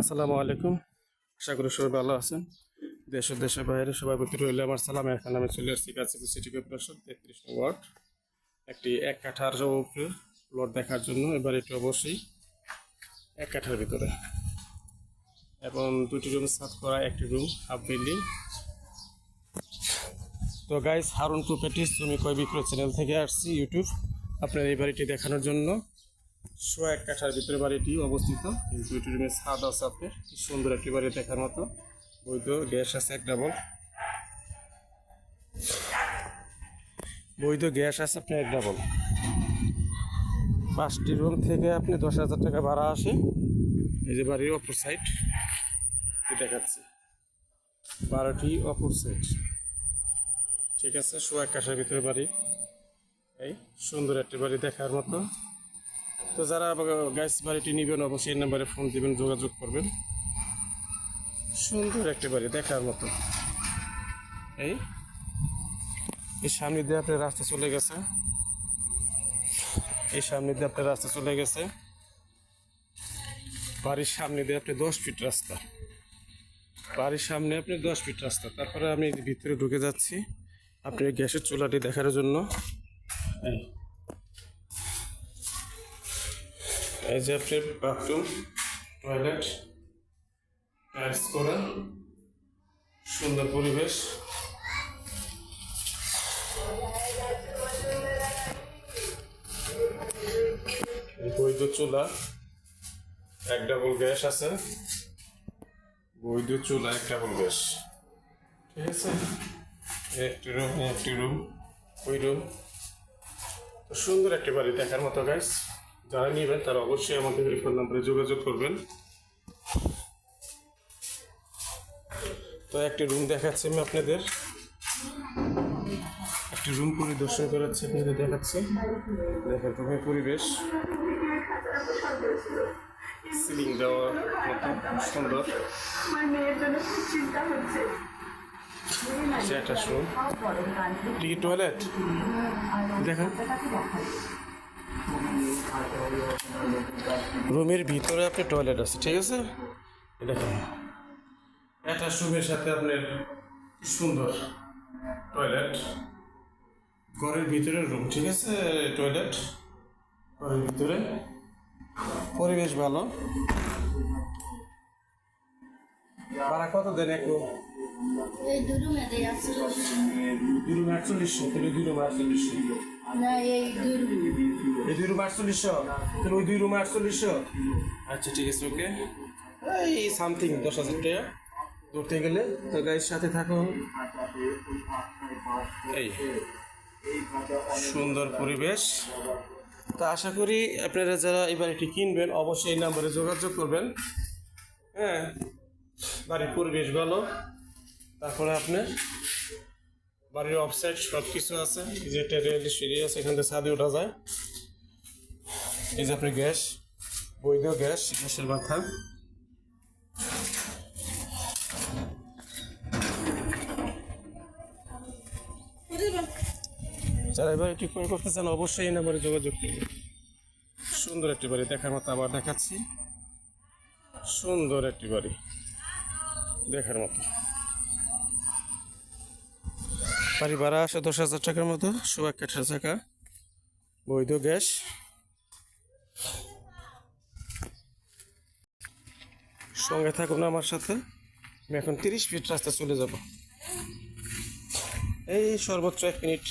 আসসালামু আলাইকুম। আশা করি সবাই ভালো আছেন। দেশ দেশের বাইরে সবাই প্রতি রইলে আমার সালাম। এখন আমি চলে আসছি গাছিপুর সিটি কর্পোরেশন তেত্রিশ ওয়ার্ড। একটি এক কাঠার উপরে প্লট দেখার জন্য, এবার এটি অবশ্যই এক কাঠার ভিতরে। এবং দুটি রুম সাত করা, একটি রুম হাফ বিল্ডিং তো গাইস হারুন প্রপার্টিস জমি কয় বিক্রয় চ্যানেল থেকে আসছি? ইউটিউব আপনার এই বাড়িটি দেখানোর জন্য। শো এক কাঠার ভিতরে বাড়িটি অবস্থিত। দুইটি রুমের ছাদ আছে আপনার। সুন্দর একটি বাড়ি দেখার মতো। বৈধ গ্যাস আছে এক ডাবল। বৈধ গ্যাস আছে আপনার এক ডাবল। পাঁচটি রুম থেকে আপনি দশ হাজার টাকা ভাড়া আসে। এই যে বাড়ির অপর সাইড। দেখাচ্ছি। বারোটি অপর সাইড। ঠিক আছে শো এক কাঠার ভিতরে বাড়ি। এই সুন্দর একটি বাড়ি দেখার মতো। তো যারা গ্যাস বাড়িটি নেবেন অবশ্যই এই নাম্বারে ফোন দিবেন, যোগাযোগ করবেন। সুন্দর একটি বাড়ি, দেখার মতো। এই এই সামনে দিয়ে আপনার রাস্তা চলে গেছে। এই সামনে দিয়ে আপনার রাস্তা চলে গেছে। বাড়ির সামনে দিয়ে আপনি দশ ফিট রাস্তা। বাড়ির সামনে আপনি দশ ফিট রাস্তা। তারপরে আমি ভিতরে ঢুকে যাচ্ছি আপনি গ্যাসের চুলাটি দেখার জন্য। এই। এই যে আপনার বাথরুম টয়লেট টাইলস করা, সুন্দর পরিবেশ। বৈধ চুলা, এক ডাবল গ্যাস আছে। বৈধ চুলা, এক ডাবল গ্যাস ঠিক আছে? একটি রুম একটি রুম ওই রুম সুন্দর একটি বাড়ি দেখার মতো গাইস যারা নেবেন তারা অবশ্যই আমাদের এই ফোন নাম্বারে যোগাযোগ করবেন। তো একটি রুম দেখাচ্ছি আমি আপনাদের। একটি রুম পরিদর্শন করাচ্ছি আপনাদের দেখাচ্ছি। দেখেন রুমের পরিবেশ। সিলিং দেওয়া মতো সুন্দর। কি টয়লেট দেখেন। রুমের ভিতরে আপনার টয়লেট আছে ঠিক আছে? দেখেন। একটা রুমের সাথে আপনার কি সুন্দর টয়লেট ঘরের ভিতরে রুম ঠিক আছে টয়লেট ঘরের ভিতরে। পরিবেশ ভালো। ভাড়া কত দেন এক রুম দুই রুম আটচল্লিশশো তাহলে দুই রুম আটচল্লিশশো না এই দুটো এই দুই রুম আটচল্লিশশো। তাহলে ওই দুই রুম আটচল্লিশশো। আচ্ছা ঠিক আছে ওকে। এই সামথিং দশ হাজার টাকা। ধরতে গেলে। তো গাড়ির সাথে থাকুন। এই সুন্দর পরিবেশ। তো আশা করি আপনারা যারা এই বাড়িটি কিনবেন অবশ্যই এই নাম্বারে যোগাযোগ করবেন। হ্যাঁ বাড়ির পরিবেশ ভালো। তারপরে আপনার বাড়ির অফসাইড সব কিছু আছে যে রেল সিঁড়ি আছে, এখান থেকে ছাদে ওঠা যায়। এই যে আপনার গ্যাস, বৈধ গ্যাস, গ্যাসের মাথা যারা এবার এটি ক্রয় করতে চান, অবশ্যই এই নাম্বারে যোগাযোগ করবেন সুন্দর একটি বাড়ি, দেখার মতো আবার দেখাচ্ছি। সুন্দর একটি বাড়ি, দেখার মতো। বাড়ি ভাড়া আসে দশ হাজার টাকার মতো, সোয়া কাঠার টাকা। বৈধ গ্যাস। সঙ্গে থাকুন আমার সাথে। আমি এখন তিরিশ ফিট রাস্তা চলে যাব। এই সর্বোচ্চ এক মিনিট।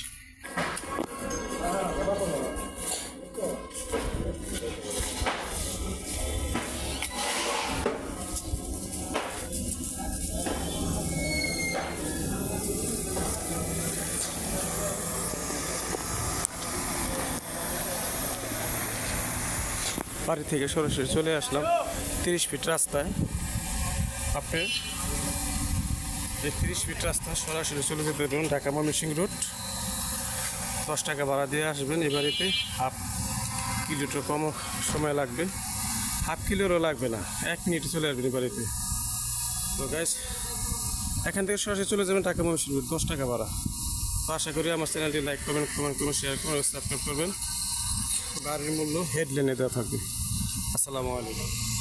বাড়ি থেকে সরাসরি চলে আসলাম। তিরিশ ফিট রাস্তায়। আপনি এই তিরিশ ফিট রাস্তা সরাসরি চলে যেতে পারবেন ঢাকা ময়মনসিং রুট দশ টাকা ভাড়া দিয়ে আসবেন এই বাড়িতে। হাফ কিলোটা কম সময় লাগবে। হাফ কিলোরও লাগবে না, এক মিনিটে চলে আসবেন এই বাড়িতে। তো গাইস এখান থেকে সরাসরি চলে যাবেন ঢাকা ময়মনসিং রুট দশ টাকা ভাড়া। তো আশা করি আমার চ্যানেলটি লাইক করবেন কমেন্ট করবেন শেয়ার করবেন সাবস্ক্রাইব করবেন। বাড়ির মূল্য হেডলাইনে দেওয়া থাকবে। আসসালামু আলাইকুম।